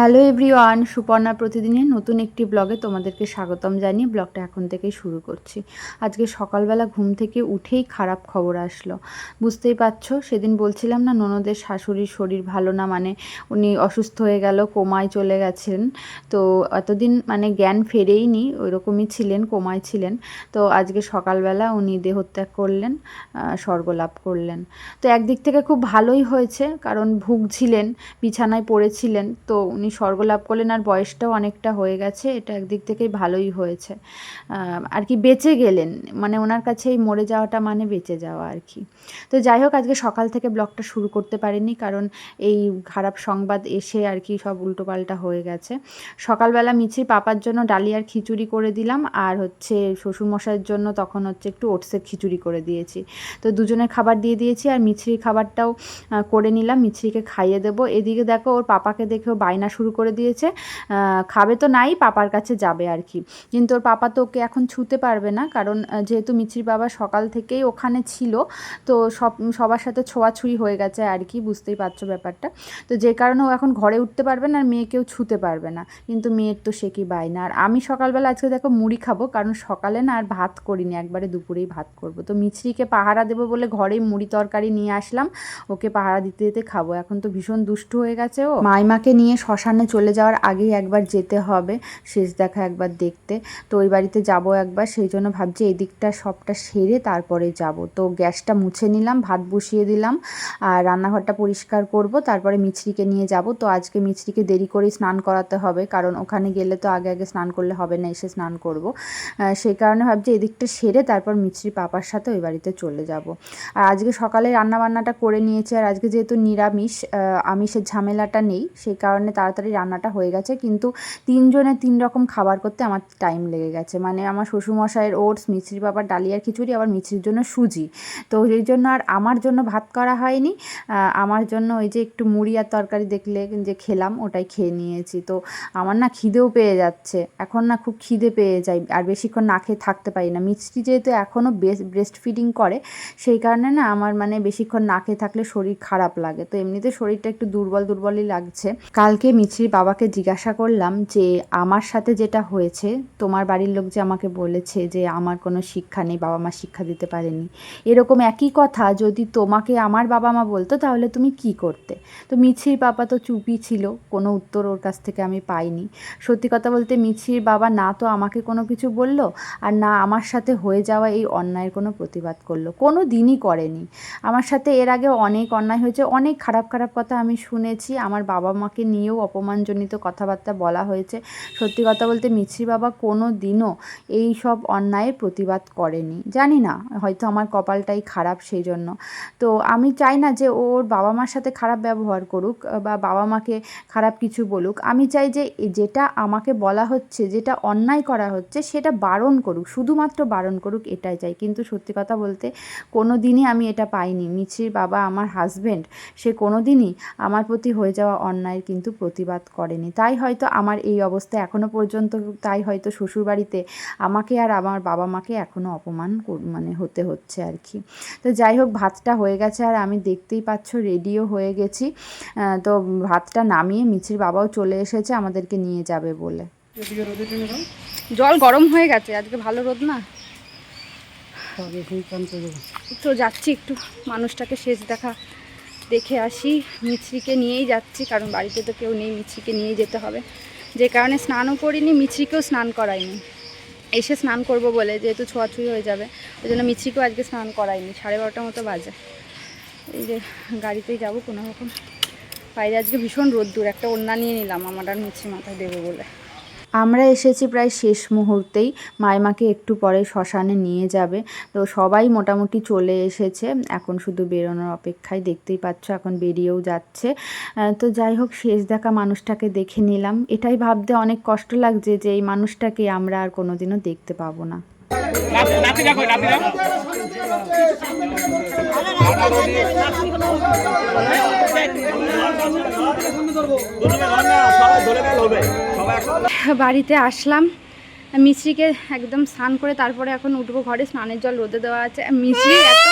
Hello everyone Suparna প্রতিদিনের নতুন একটি ব্লগে তোমাদেরকে স্বাগতম জানিয়ে ব্লগটা এখন থেকেই শুরু করছি। আজকে সকালবেলা ঘুম থেকে উঠেই খারাপ খবর আসলো। বুঝতেই পারছ, সেদিন বলছিলাম না ননদের শাশুড়ির শরীর ভালো না মানে উনি অসুস্থ হয়ে গেল, কোমায় চলে গেছেন। তো এতদিন মানে জ্ঞান ফেরেইনি, ওইরকমই ছিলেন, কোমায় ছিলেন। তো আজকে সকালবেলা উনি দেহত্যাগ করলেন স্বর্গলাভ করলেন। তো একদিক থেকে খুব ভালোই হয়েছে, কারণ ভুগছিলেন, বিছানায় পড়েছিলেন। তো উনি স্বর্গলাভ করলেন আর বয়সটাও অনেকটা হয়ে গেছে, এটা একদিক থেকেই ভালোই হয়েছে। আর কি বেঁচে গেলেন মানে ওনার কাছে এই মরে যাওয়াটা মানে বেঁচে যাওয়া আর কি। তো যাই হোক, আজকে সকাল থেকে ব্লগটা শুরু করতে পারিনি, কারণ এই খারাপ সংবাদ এসে আর কি সব উল্টোপাল্টা হয়ে গেছে। সকালবেলা মিছির পাপার জন্য ডালিয়ার খিচুড়ি করে দিলাম, আর হচ্ছে শ্বশুরমশাইয়ের জন্য তখন হচ্ছে একটু ওটসের খিচুড়ি করে দিয়েছি। তো দুজনের খাবার দিয়ে দিয়েছি, আর মিছরির খাবারটাও করে নিলাম, মিছরিকে খাইয়ে দেবো। এদিকে দেখো ওর পাপাকে দেখেও বায়না শুরু করে দিয়েছে। খাবে তো নাই, পাপার কাছে যাবে আর কি। কিন্তু ওর পাপা তো ওকে এখন ছুতে পারবে না, কারণ যেহেতু মিছরির বাবা সকাল থেকেই ওখানে ছিল, তো সব, সবার সাথে ছোঁয়াছুঁই হয়ে গেছে আর কি, বুঝতেই পারছ ব্যাপারটা। তো যে কারণে ও এখন ঘরে উঠতে পারবে না, আর মেয়েকেও ছুতে পারবে না। কিন্তু মেয়ের তো সে কি বায়না। আর আমি সকালবেলা আজকে দেখো মুড়ি খাব, কারণ সকালে না আর ভাত করিনি, একবারে দুপুরেই ভাত করব। তো মিছরিকে পাহারা দেবো বলে ঘরেই মুড়ি তরকারি নিয়ে আসলাম, ওকে পাহারা দিতে দিতে খাব। এখন তো ভীষণ দুষ্টু হয়ে গেছে ও। মাইমাকে নিয়ে শ্মশানে চলে যাওয়ার আগেই একবার যেতে হবে, শেষ দেখা একবার দেখতে। তো ওই বাড়িতে যাব একবার, সেই জন্য ভাবছি এই দিকটা সবটা সেরে তারপরে যাব। তো গ্যাসটা মুছে নিলাম, ভাত বসিয়ে দিলাম, আর রান্নাঘরটা পরিষ্কার করব, তারপরে মিছরিকে নিয়ে যাব। তো আজকে মিছরিকে দেরি করেই স্নান করাতে হবে, কারণ ওখানে গেলে তো আগে আগে স্নান করলে হবে না, এসে স্নান করব। সেই কারণে ভাবছি এদিকটা সেরে তারপর মিছরি পাপার সাথে ওই বাড়িতে চলে যাব। আর আজকে সকালে রান্নাবান্নাটা করে নিয়েছি, আর আজকে যেহেতু নিরামিষ আমিষের ঝামেলাটা নেই, সেই কারণে তাড়াতাড়ি রান্নাটা হয়ে গেছে। কিন্তু তিনজনে তিন রকম খাবার করতে আমার টাইম লেগে গেছে। মানে আমার শ্বশুরমশাইয়ের ওটস, মিছরি বাবার ডালিয়ার খিচুড়ি, আবার মিছরির জন্য সুজি। তো এই জন্য আর আমার জন্য ভাত করা হয়নি। আমার জন্য ওই যে একটু মুড়ি আর তরকারি দেখলে যে খেলাম, ওটাই খেয়ে নিয়েছি। তো আমার না খিদেও পেয়ে যাচ্ছে। এখন না খুব খিদে পেয়ে যায়। আর বেশিক্ষণ না খেয়ে থাকতে পারি না। মিষ্টি যেহেতু এখনও ব্রেস্ট ফিডিং করে, সেই কারণে না আমার মানে বেশিক্ষণ না খেয়ে থাকলে শরীর খারাপ লাগে। তো এমনিতে শরীরটা একটু দুর্বল, দুর্বলই লাগছে। কালকে মিছরির বাবাকে জিজ্ঞাসা করলাম যে, আমার সাথে যেটা হয়েছে, তোমার বাড়ির লোক যে আমাকে বলেছে যে আমার কোনো শিক্ষা নেই, বাবা মা শিক্ষা দিতে পারেনি, এরকম একই কথা যদি তোমাকে আমার বাবা মা বলতো, তাহলে তুমি কি করতে? তো মিছির বাবা তো চুপি ছিল, কোনো উত্তর ওর কাছ থেকে আমি পাইনি। সত্যি কথা বলতে মিছির বাবা না তো আমাকে কোনো কিছু বলল, আর না আমার সাথে হয়ে যাওয়া এই অন্যায়ের কোনো প্রতিবাদ করল, কোনো দিনই করেনি। আমার সাথে এর আগে অনেক অন্যায় হয়েছে, অনেক খারাপ খারাপ কথা আমি শুনেছি, আমার বাবা মাকে নিয়েও অপমানজনিত কথাবার্তা বলা হয়েছে। সত্যি কথা বলতে মিছির বাবা কোনো দিনও এই সব অন্যায়ের প্রতিবাদ করেনি। জানি না, হয়তো আমার কপালটাই খারাপ সেই জন্য তো আমি চাই না যে ওর বাবা মার সাথে খারাপ ব্যবহার করুক, বা বাবা মাকে খারাপ কিছু বলুক। আমি চাই যে যেটা আমাকে বলা হচ্ছে, যেটা অন্যায় করা হচ্ছে, সেটা বারণ করুক, শুধুমাত্র বারণ করুক, এটাই চাই। কিন্তু সত্যি কথা বলতে কোনো দিনই আমি এটা পাইনি। মিছির বাবা, আমার হাজবেন্ড, সে কোনো দিনই আমার প্রতি হয়ে যাওয়া অন্যায়ের কিন্তু প্রতিবাদ করেনি। তাই হয়তো আমার এই অবস্থা এখনও পর্যন্ত তাই হয়তো শ্বশুরবাড়িতে আমাকে আর আমার বাবা মাকে এখনও অপমান মানে হতে হচ্ছে আর কি। তো যাই হোক ভাতটা হয়ে গেছে আর আমি দেখতেই পাচ্ছ রেডিও হয়ে গেছি। তো ভাতটা নামিয়ে মিছির বাবাও চলে এসেছে আমাদেরকে নিয়ে যাবে বলে। জল গরম হয়ে গেছে আজকে ভালো রোদ না? তো যাচ্ছি একটু মানুষটাকে শেষ দেখা দেখে আসি, মিছরিকে নিয়েই যাচ্ছি, কারণ বাড়িতে তো কেউ নেই, মিছরিকে নিয়েই যেতে হবে। যে কারণে স্নানও করিনি, মিছরিকেও স্নান করাইনি। এসে স্নান করব বলে যেহেতু ছোঁয়াছুঁই হয়ে যাবে, ওই জন্য মিছরিকেও আজকে স্নান করাইনি, সাড়ে বারোটার মতো বাজে। এই যে গাড়িতেই যাব কোনো রকম। বাইরে আজকে ভীষণ রোদ্দুর, একটা ওড়না নিয়ে নিলাম, আমার আর মিছরি মাথায় দেবো বলে। আমরা এসেছি প্রায় শেষ মুহূর্তেই। মাইমাকে একটু পরে শ্মশানে নিয়ে যাবে। তো সবাই মোটামুটি চলে এসেছে। এখন শুধু বেরোনোর অপেক্ষায় দেখতেই পাচ্ছ, এখন বেরিয়েও যাচ্ছে। তো যাই হোক, শেষ দেখা মানুষটাকে দেখে নিলাম। এটাই ভাবতে অনেক কষ্ট লাগছে যে এই মানুষটাকে আমরা আর কোনোদিনও দেখতে পাবো না। বাড়িতে আসলাম। মিছরিকে একদম স্নান করে তারপরে এখন উঠবো ঘরে। স্নানের জল রোদে দেওয়া আছে। মিছরি এত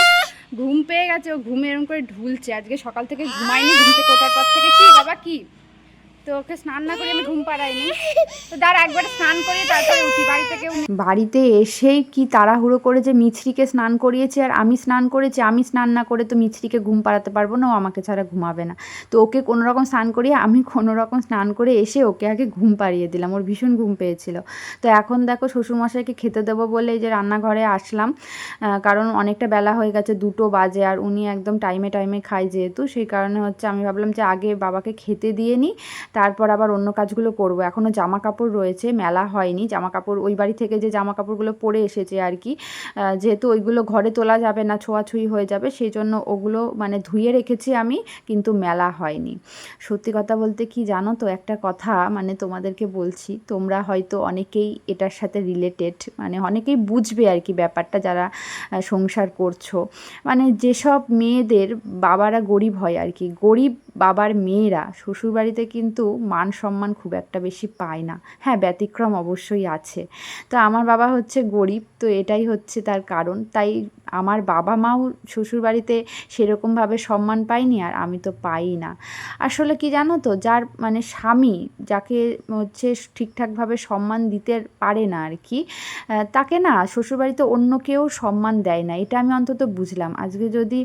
ঘুম পেয়ে গেছে, ও ঘুমে এরকম করে ঢুলছে। আজকে সকাল থেকে ঘুমায়নি, ঘুম থেকে ওঠার পর থেকে কি, বাবা কি? তো ওকে স্নান না করে আমি ঘুম পাড়াইনি। তো একবার স্নান তারপরে উঠি, বাড়িতে কেউ বাড়িতে এসেই কি তাড়াহুড়ো করে যে মিছরিকে স্নান করিয়েছি আর আমি স্নান করেছি, আমি স্নান না করে তো মিছরিকে ঘুম পাড়াতে পারব না, ও আমাকে ছাড়া ঘুমাবে না। তো ওকে কোনো রকম স্নান করিয়ে আমি কোনো রকম স্নান করে এসে ওকে আগে ঘুম পাড়িয়ে দিলাম, ওর ভীষণ ঘুম পেয়েছিল। তো এখন দেখো শ্বশুরমশাইকে খেতে দেবো বলে যে রান্নাঘরে আসলাম কারণ অনেকটা বেলা হয়ে গেছে, দুটো বাজে আর উনি একদম টাইমে টাইমে খায় যেহেতু, সেই কারণে হচ্ছে আমি ভাবলাম যে আগে বাবাকে খেতে দিয়ে নিই তারপর আবার অন্য কাজগুলো করব। এখনও জামা কাপড় রয়েছে, মেলা হয়নি। জামা কাপড় ওই বাড়ি থেকে যে জামা কাপড়গুলো পরে এসেছে আর কি যেহেতু ওইগুলো ঘরে তোলা যাবে না, ছোঁয়াছুঁই হয়ে যাবে, সেই জন্য ওগুলো মানে ধুয়ে রেখেছি আমি, কিন্তু মেলা হয়নি। সত্যি কথা বলতে কি জানো তো, একটা কথা মানে তোমাদেরকে বলছি, তোমরা হয়তো অনেকেই এটার সাথে রিলেটেড মানে অনেকেই বুঝবে আর কি ব্যাপারটা যারা সংসার করছ। মানে যেসব মেয়েদের বাবারা গরিব হয় আর কি, গরিব বাবার মেয়েরা শ্বশুরবাড়িতে কিন্তু মান সম্মান খুব একটা বেশি পায় না। হ্যাঁ ব্যতিক্রম অবশ্যই আছে। তো আমার বাবা হচ্ছে গরিব, তো এটাই হচ্ছে তার কারণ। তাই আমার বাবা মাও শ্বশুরবাড়িতে সেরকমভাবে সম্মান পায়নি আর আমি তো পাই না। আসলে কি জানো তো, যার মানে স্বামী যাকে হচ্ছে ঠিকঠাকভাবে সম্মান দিতে পারে না আর কি তাকে না শ্বশুরবাড়িতে অন্য কেউ সম্মান দেয় না। এটা আমি অন্তত বুঝলাম। আজকে যদি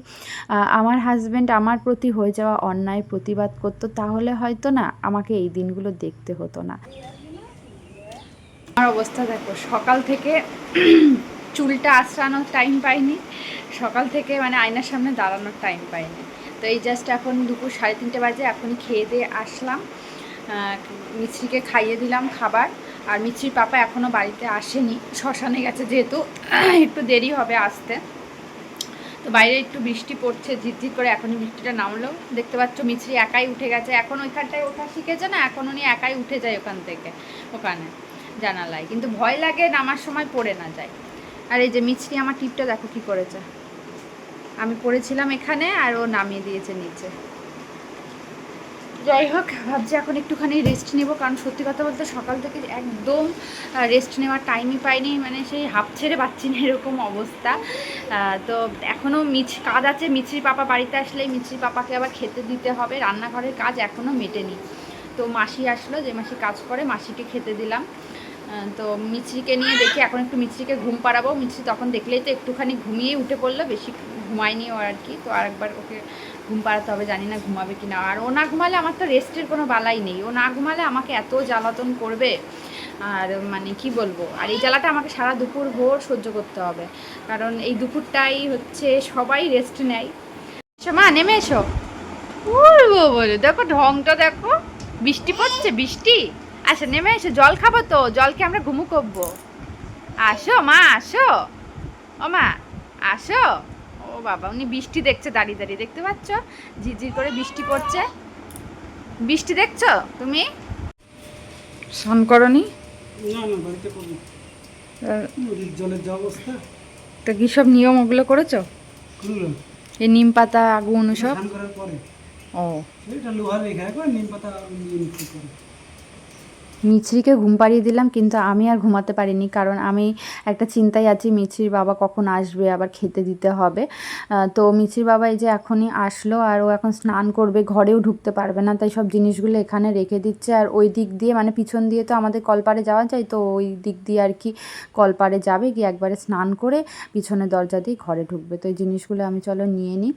আমার হাজব্যান্ড আমার প্রতি হয়ে যাওয়া অন্যায় প্রতিবাদ করতো, তাহলে হয়তো না আমাকে এই দিনগুলো দেখতে হতো না। আমার অবস্থা দেখো, সকাল থেকে চুলটা আশ্রানোর টাইম পাইনি, সকাল থেকে মানে আয়নার সামনে দাঁড়ানোর টাইম পাইনি। তো এই জাস্ট এখন দুপুর সাড়ে তিনটে বাজে, এখনই খেয়ে দিয়ে আসলাম। মিছরিকে খাইয়ে দিলাম খাবার, আর মিছরির পাপা এখনও বাড়িতে আসেনি, শ্মশানে গেছে যেহেতু, একটু দেরি হবে আসতে। তো বাইরে একটু বৃষ্টি পড়ছে, ঝিরঝির করে এখনই বৃষ্টিটা নামলো। দেখতে পাচ্ছ মিছরি একাই উঠে গেছে। এখন ওইখানটায় ওঠা শিখেছে না? এখন উনি একাই উঠে যায় ওখান থেকে, ওখানে জানালায়। কিন্তু ভয় লাগে নামার সময় পড়ে না যায়। আর এই যে মিছরি আমার টিপটা দেখো কি করেছে। আমি পড়েছিলাম এখানে আর ও নামিয়ে দিয়েছে নিচে। যাই হোক, ভাবছি এখন একটুখানি রেস্ট নেব। কারণ সত্যি কথা বলতে সকাল থেকে একদম রেস্ট নেওয়ার টাইমই পাইনি। মানে সেই হাফ ছেড়ে পাচ্ছি না এরকম অবস্থা। তো এখনও মিছ, কাজ আছে, মিছরি পাপা বাড়িতে আসলেই মিছরি পাপাকে আবার খেতে দিতে হবে। রান্নাঘরের কাজ এখনও মেটেনি। তো মাসি আসলো, যে মাসি কাজ করে, মাসিকে খেতে দিলাম। তো মিছরিকে নিয়ে দেখি, এখন একটু মিছরিকে ঘুম পাড়াবো। মিছরি তখন দেখলেই তো একটুখানি ঘুমিয়ে উঠে পড়ল, বেশি ঘুমায়নি ও আর কি। তো আরেকবার ওকে ঘুম পাড়াতে হবে, জানি না ঘুমাবে কি না আর ও না ঘুমালে আমার তো রেস্টের কোনো বালাই নেই। ও না ঘুমালে আমাকে এত জ্বালাতন করবে। আর মানে কি বলব? আর এই জ্বালাটা আমাকে সারা দুপুর ভোর সহ্য করতে হবে। কারণ এই দুপুরটাই হচ্ছে সবাই রেস্ট নেয়। মা, নেমে এসো। উড়বো বলে দেখো ঢংটা দেখো। বৃষ্টি পড়ছে, বৃষ্টি। আচ্ছা নেমে এসো। জল খাব তো। জলকে আমরা ঘুমু করব। আসো মা, আসো। ও মা, আসো। বাবা উনি বৃষ্টি দেখছে দাঁড়িয়ে দাঁড়িয়ে দেখতে পাচ্ছ? ঝিরঝির করে বৃষ্টি পড়ছে। বৃষ্টি দেখছ তুমি? স্নান করনি? তো কী সব নিয়ম ওগুলো করেছ? এই নিম পাতা আগুন সব ও। লোহার নিম পাতা মিছরিকে ঘুম পাড়িয়ে দিলাম, কিন্তু আমি আর ঘুমাতে পারিনি। কারণ আমি একটা চিন্তায় আছি, মিছরির বাবা কখন আসবে, আবার খেতে দিতে হবে। তো মিছরির বাবা এই যে এখনই আসলো, আর ও এখন স্নান করবে, ঘরেও ঢুকতে পারবে না। তাই সব জিনিসগুলো এখানে রেখে দিচ্ছে। আর ওই দিক দিয়ে মানে পিছন দিয়ে তো আমাদের কলপারে যাওয়া যায়, তো ওই দিক দিয়ে আর কি কলপারে যাবে, গিয়ে একবারে স্নান করে পিছনে দরজা দিয়ে ঘরে ঢুকবে। তো এই জিনিসগুলো আমি চলো নিয়ে নিই।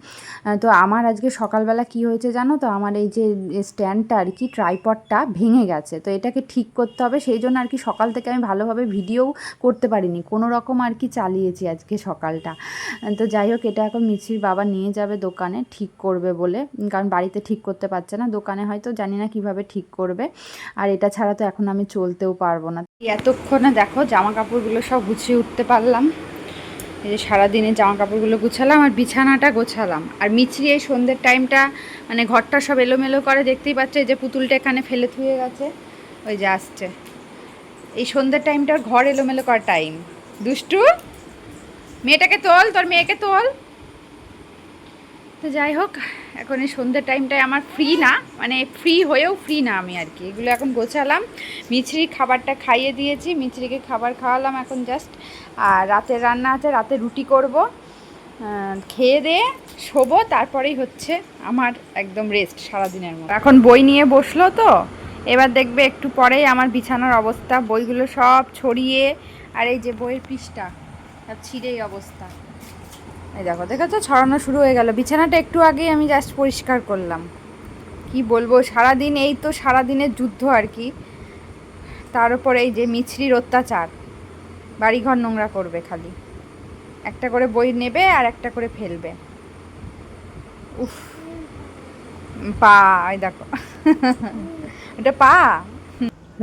তো আমার আজকে সকালবেলা কি হয়েছে জানো তো? আমার এই যে স্ট্যান্ডটা আর কি, ট্রাইপডটা ভেঙে গেছে। তো এটাকে ঠিক করতে হবে, সেই জন্য আর কি সকাল থেকে আমি ভালোভাবে ভিডিও করতে পারিনি। কোনো রকম আর কি চালিয়েছি আজকে সকালটা। তো যাই হোক, এটা এখন মিছির বাবা নিয়ে যাবে দোকানে, ঠিক করবে বলে। কারণ বাড়িতে ঠিক করতে পারছে না, দোকানে হয়তো জানি না কীভাবে ঠিক করবে। আর এটা ছাড়া তো এখন আমি চলতেও পারব না। এতক্ষণে দেখো জামা কাপড়গুলো সব গুছিয়ে উঠতে পারলাম। এই যে সারাদিনে জামা কাপড়গুলো গুছালাম আর বিছানাটা গোছালাম। আর মিছরি এই সন্ধ্যের টাইমটা মানে ঘরটা সব এলোমেলো করে, দেখতেই পাচ্ছে যে পুতুলটা এখানে ফেলে থুয়ে গেছে। ওই যে আসছে। এই সন্ধ্যের টাইমটা ঘর এলোমেলো করার টাইম দুষ্টু, মেয়েটাকে তোল, তোর মেয়েকে তোল। তো যাই হোক, এখন এই সন্ধ্যের টাইমটায় আমার ফ্রি না মানে ফ্রি হয়েও ফ্রি না আমি আর কি। এগুলো এখন গোছালাম। মিছরি খাবারটা খাইয়ে দিয়েছি, মিছরিকে খাবার খাওয়ালাম এখন জাস্ট আর রাতের রান্না আছে, রাতে রুটি করব। খেয়ে দিয়ে শোবো, তারপরেই হচ্ছে আমার একদম রেস্ট সারাদিনের মতো। এখন বই নিয়ে বসল তো এবার দেখবে একটু পরেই আমার বিছানার অবস্থা, বইগুলো সব ছড়িয়ে, আর এই যে বইয়ের পৃষ্ঠা, সব ছিঁড়েই অবস্থা। এই দেখো, দেখেছ? ছড়ানো শুরু হয়ে গেল। বিছানাটা একটু আগেই আমি জাস্ট পরিষ্কার করলাম। কি বলব, সারাদিন এই তো সারাদিনের যুদ্ধ আর কি। তার উপর এই যে মিছরির অত্যাচার, বাড়িঘর নোংরা করবে খালি। একটা করে বই নেবে আর একটা করে ফেলবে। উফ পা দেখো। এটা পা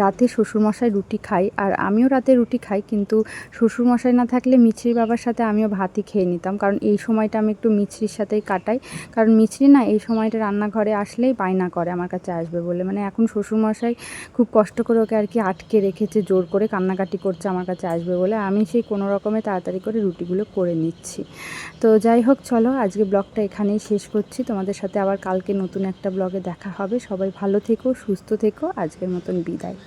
রাতে শ্বশুরমশাই রুটি খাই, আর আমিও রাতে রুটি খাই, কিন্তু শ্বশুরমশাই না থাকলে মিছরির বাবার সাথে আমিও ভাতই খেয়ে নিতাম। কারণ এই সময়টা আমি একটু মিছরির সাথেই কাটাই। কারণ মিছরি না, এই সময়টা রান্নাঘরে আসলেই বায়না করে আমার কাছে আসবে বলে। মানে এখন শ্বশুরমশাই খুব কষ্ট করে ওকে আর কি আটকে রেখেছে, জোর করে কান্নাকাটি করছে আমার কাছে আসবে বলে। আমি সেই কোনো রকমে তাড়াতাড়ি করে রুটিগুলো করে নিচ্ছি। তো যাই হোক, চলো আজকে ব্লগটা এখানেই শেষ করছি। তোমাদের সাথে আবার কালকে নতুন একটা ব্লগে দেখা হবে। সবাই ভালো থেকো, সুস্থ থেকো। আজকের মতন বিদায়।